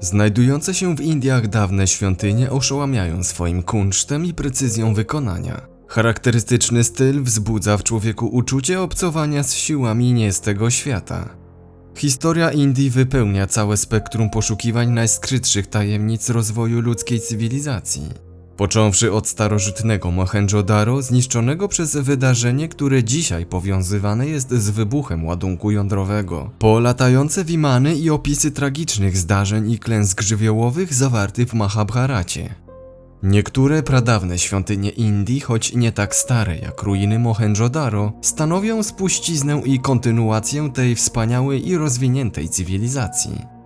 Znajdujące się w Indiach dawne świątynie oszałamiają swoim kunsztem i precyzją wykonania. Charakterystyczny styl wzbudza w człowieku uczucie obcowania z siłami nie z tego świata. Historia Indii wypełnia całe spektrum poszukiwań najskrytszych tajemnic rozwoju ludzkiej cywilizacji. Począwszy od starożytnego Mohenjo-Daro, zniszczonego przez wydarzenie, które dzisiaj powiązywane jest z wybuchem ładunku jądrowego, po latające wimany i opisy tragicznych zdarzeń i klęsk żywiołowych zawartych w Mahabharacie. Niektóre pradawne świątynie Indii, choć nie tak stare jak ruiny Mohenjo-Daro, stanowią spuściznę i kontynuację tej wspaniałej i rozwiniętej cywilizacji.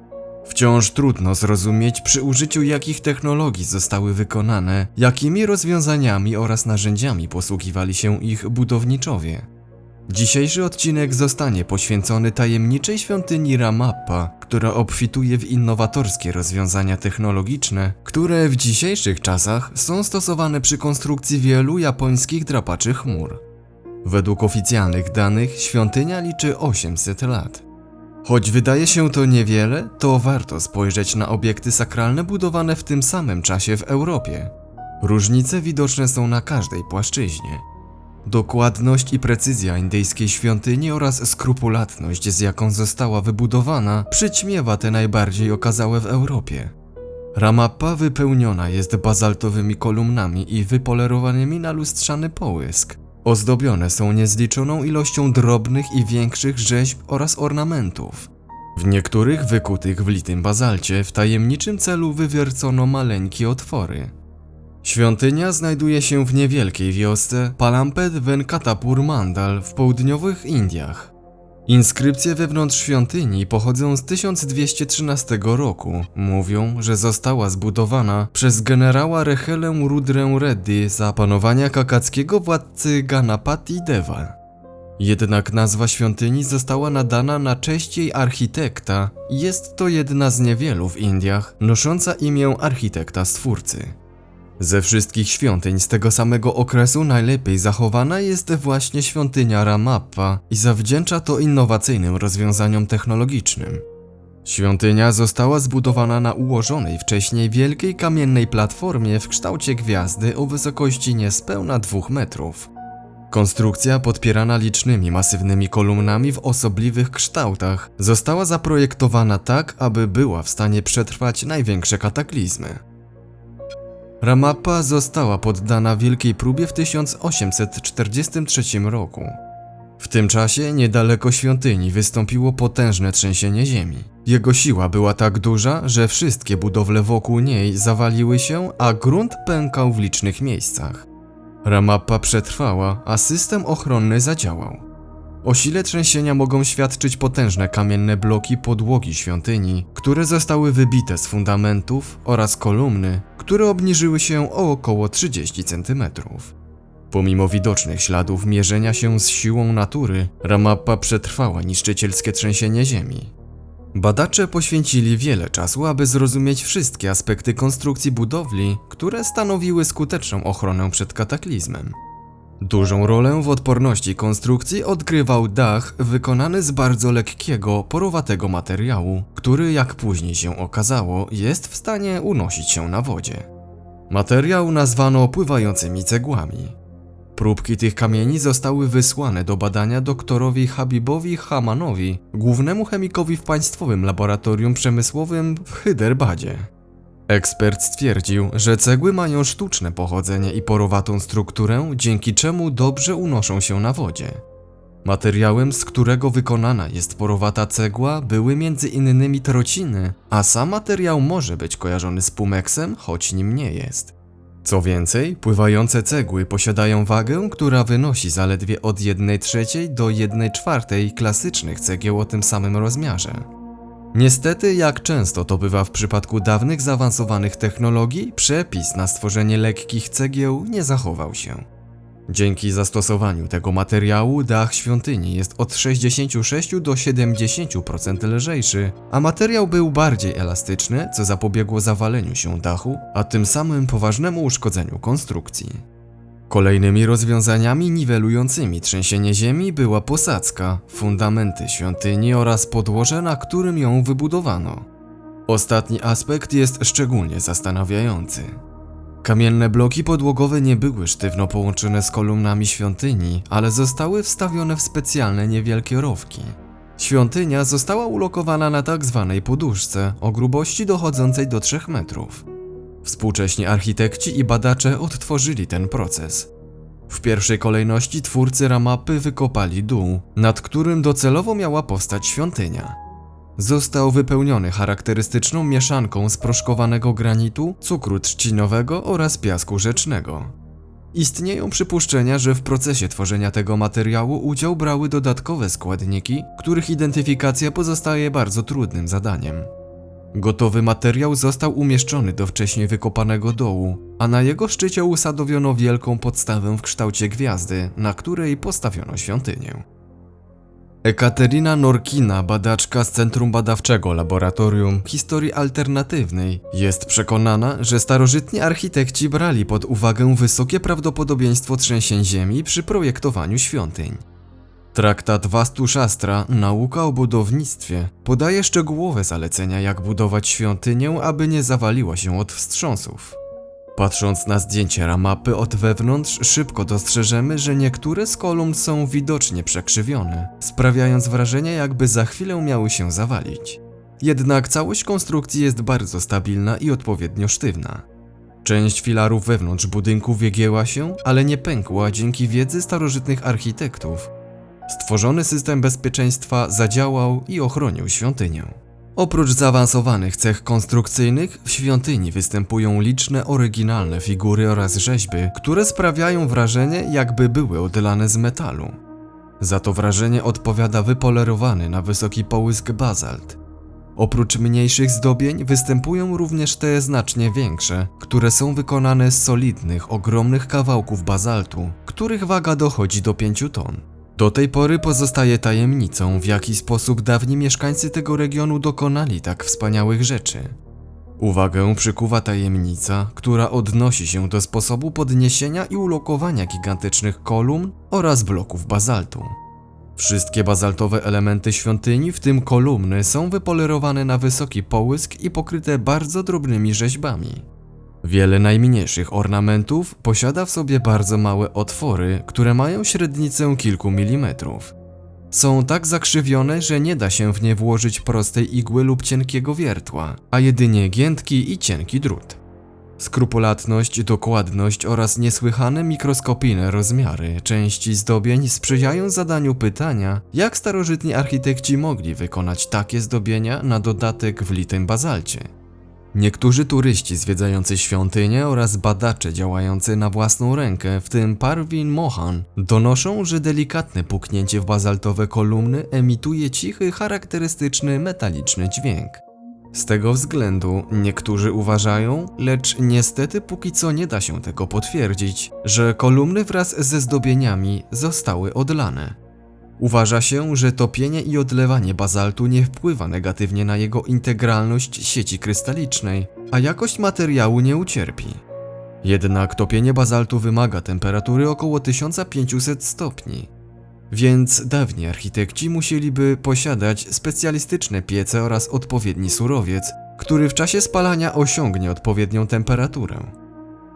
Wciąż trudno zrozumieć przy użyciu jakich technologii zostały wykonane, jakimi rozwiązaniami oraz narzędziami posługiwali się ich budowniczowie. Dzisiejszy odcinek zostanie poświęcony tajemniczej świątyni Ramappa, która obfituje w innowatorskie rozwiązania technologiczne, które w dzisiejszych czasach są stosowane przy konstrukcji wielu japońskich drapaczy chmur. Według oficjalnych danych świątynia liczy 800 lat. Choć wydaje się to niewiele, to warto spojrzeć na obiekty sakralne budowane w tym samym czasie w Europie. Różnice widoczne są na każdej płaszczyźnie. Dokładność i precyzja indyjskiej świątyni oraz skrupulatność, z jaką została wybudowana, przyćmiewa te najbardziej okazałe w Europie. Ramappa wypełniona jest bazaltowymi kolumnami i wypolerowanymi na lustrzany połysk. Ozdobione są niezliczoną ilością drobnych i większych rzeźb oraz ornamentów. W niektórych wykutych w litym bazalcie w tajemniczym celu wywiercono maleńkie otwory. Świątynia znajduje się w niewielkiej wiosce Palampet Venkatapur Mandal w południowych Indiach. Inskrypcje wewnątrz świątyni pochodzą z 1213 roku. Mówią, że została zbudowana przez generała Rechelę Rudrę Reddy za panowania kakackiego władcy Ganapati Deva. Jednak nazwa świątyni została nadana na cześć jej architekta i jest to jedna z niewielu w Indiach nosząca imię architekta stwórcy. Ze wszystkich świątyń z tego samego okresu najlepiej zachowana jest właśnie świątynia Ramappa i zawdzięcza to innowacyjnym rozwiązaniom technologicznym. Świątynia została zbudowana na ułożonej wcześniej wielkiej kamiennej platformie w kształcie gwiazdy o wysokości niespełna 2 metrów. Konstrukcja podpierana licznymi masywnymi kolumnami w osobliwych kształtach została zaprojektowana tak, aby była w stanie przetrwać największe kataklizmy. Ramappa została poddana wielkiej próbie w 1843 roku. W tym czasie niedaleko świątyni wystąpiło potężne trzęsienie ziemi. Jego siła była tak duża, że wszystkie budowle wokół niej zawaliły się, a grunt pękał w licznych miejscach. Ramappa przetrwała, a system ochronny zadziałał. O sile trzęsienia mogą świadczyć potężne kamienne bloki podłogi świątyni, które zostały wybite z fundamentów oraz kolumny, które obniżyły się o około 30 cm. Pomimo widocznych śladów mierzenia się z siłą natury, Ramappa przetrwała niszczycielskie trzęsienie ziemi. Badacze poświęcili wiele czasu, aby zrozumieć wszystkie aspekty konstrukcji budowli, które stanowiły skuteczną ochronę przed kataklizmem. Dużą rolę w odporności konstrukcji odgrywał dach wykonany z bardzo lekkiego, porowatego materiału, który, jak później się okazało, jest w stanie unosić się na wodzie. Materiał nazwano pływającymi cegłami. Próbki tych kamieni zostały wysłane do badania doktorowi Habibowi Hamanowi, głównemu chemikowi w Państwowym Laboratorium Przemysłowym w Hyderbadzie. Ekspert stwierdził, że cegły mają sztuczne pochodzenie i porowatą strukturę, dzięki czemu dobrze unoszą się na wodzie. Materiałem, z którego wykonana jest porowata cegła, były innymi trociny, a sam materiał może być kojarzony z pumeksem, choć nim nie jest. Co więcej, pływające cegły posiadają wagę, która wynosi zaledwie od 1 trzeciej do 1 czwartej klasycznych cegieł o tym samym rozmiarze. Niestety, jak często to bywa w przypadku dawnych zaawansowanych technologii, przepis na stworzenie lekkich cegieł nie zachował się. Dzięki zastosowaniu tego materiału dach świątyni jest od 66 do 70% lżejszy, a materiał był bardziej elastyczny, co zapobiegło zawaleniu się dachu, a tym samym poważnemu uszkodzeniu konstrukcji. Kolejnymi rozwiązaniami niwelującymi trzęsienie ziemi była posadzka, fundamenty świątyni oraz podłoże, na którym ją wybudowano. Ostatni aspekt jest szczególnie zastanawiający. Kamienne bloki podłogowe nie były sztywno połączone z kolumnami świątyni, ale zostały wstawione w specjalne niewielkie rowki. Świątynia została ulokowana na tak zwanej poduszce o grubości dochodzącej do 3 metrów. Współcześni architekci i badacze odtworzyli ten proces. W pierwszej kolejności twórcy ramapy wykopali dół, nad którym docelowo miała powstać świątynia. Został wypełniony charakterystyczną mieszanką z proszkowanego granitu, cukru trzcinowego oraz piasku rzecznego. Istnieją przypuszczenia, że w procesie tworzenia tego materiału udział brały dodatkowe składniki, których identyfikacja pozostaje bardzo trudnym zadaniem. Gotowy materiał został umieszczony do wcześniej wykopanego dołu, a na jego szczycie usadowiono wielką podstawę w kształcie gwiazdy, na której postawiono świątynię. Ekaterina Norkina, badaczka z Centrum Badawczego Laboratorium Historii Alternatywnej, jest przekonana, że starożytni architekci brali pod uwagę wysokie prawdopodobieństwo trzęsień ziemi przy projektowaniu świątyń. Traktat Vastu Shastra, nauka o budownictwie, podaje szczegółowe zalecenia, jak budować świątynię, aby nie zawaliła się od wstrząsów. Patrząc na zdjęcie ramapy od wewnątrz, szybko dostrzeżemy, że niektóre z kolumn są widocznie przekrzywione, sprawiając wrażenie, jakby za chwilę miały się zawalić. Jednak całość konstrukcji jest bardzo stabilna i odpowiednio sztywna. Część filarów wewnątrz budynku wygięła się, ale nie pękła dzięki wiedzy starożytnych architektów. Stworzony system bezpieczeństwa zadziałał i ochronił świątynię. Oprócz zaawansowanych cech konstrukcyjnych, w świątyni występują liczne oryginalne figury oraz rzeźby, które sprawiają wrażenie, jakby były odlane z metalu. Za to wrażenie odpowiada wypolerowany na wysoki połysk bazalt. Oprócz mniejszych zdobień występują również te znacznie większe, które są wykonane z solidnych, ogromnych kawałków bazaltu, których waga dochodzi do 5 ton. Do tej pory pozostaje tajemnicą, w jaki sposób dawni mieszkańcy tego regionu dokonali tak wspaniałych rzeczy. Uwagę przykuwa tajemnica, która odnosi się do sposobu podniesienia i ulokowania gigantycznych kolumn oraz bloków bazaltu. Wszystkie bazaltowe elementy świątyni, w tym kolumny, są wypolerowane na wysoki połysk i pokryte bardzo drobnymi rzeźbami. Wiele najmniejszych ornamentów posiada w sobie bardzo małe otwory, które mają średnicę kilku milimetrów. Są tak zakrzywione, że nie da się w nie włożyć prostej igły lub cienkiego wiertła, a jedynie giętki i cienki drut. Skrupulatność, dokładność oraz niesłychane mikroskopijne rozmiary części zdobień sprzyjają zadaniu pytania, jak starożytni architekci mogli wykonać takie zdobienia na dodatek w litym bazalcie. Niektórzy turyści zwiedzający świątynię oraz badacze działający na własną rękę, w tym Parvin Mohan, donoszą, że delikatne puknięcie w bazaltowe kolumny emituje cichy, charakterystyczny metaliczny dźwięk. Z tego względu niektórzy uważają, lecz niestety póki co nie da się tego potwierdzić, że kolumny wraz ze zdobieniami zostały odlane. Uważa się, że topienie i odlewanie bazaltu nie wpływa negatywnie na jego integralność sieci krystalicznej, a jakość materiału nie ucierpi. Jednak topienie bazaltu wymaga temperatury około 1500 stopni. Więc dawni architekci musieliby posiadać specjalistyczne piece oraz odpowiedni surowiec, który w czasie spalania osiągnie odpowiednią temperaturę.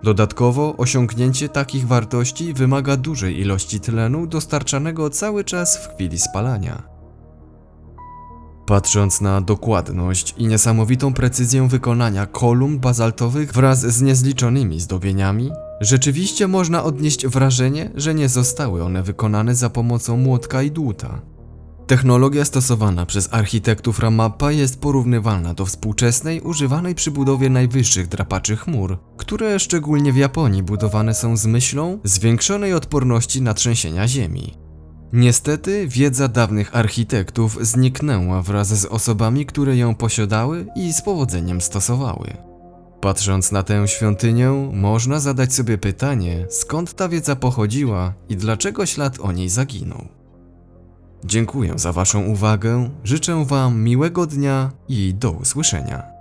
Dodatkowo osiągnięcie takich wartości wymaga dużej ilości tlenu dostarczanego cały czas w chwili spalania. Patrząc na dokładność i niesamowitą precyzję wykonania kolumn bazaltowych wraz z niezliczonymi zdobieniami, rzeczywiście można odnieść wrażenie, że nie zostały one wykonane za pomocą młotka i dłuta. Technologia stosowana przez architektów Ramappa jest porównywalna do współczesnej używanej przy budowie najwyższych drapaczy chmur, które szczególnie w Japonii budowane są z myślą zwiększonej odporności na trzęsienia ziemi. Niestety wiedza dawnych architektów zniknęła wraz z osobami, które ją posiadały i z powodzeniem stosowały. Patrząc na tę świątynię, można zadać sobie pytanie, skąd ta wiedza pochodziła i dlaczego ślad o niej zaginął. Dziękuję za Waszą uwagę, życzę Wam miłego dnia i do usłyszenia.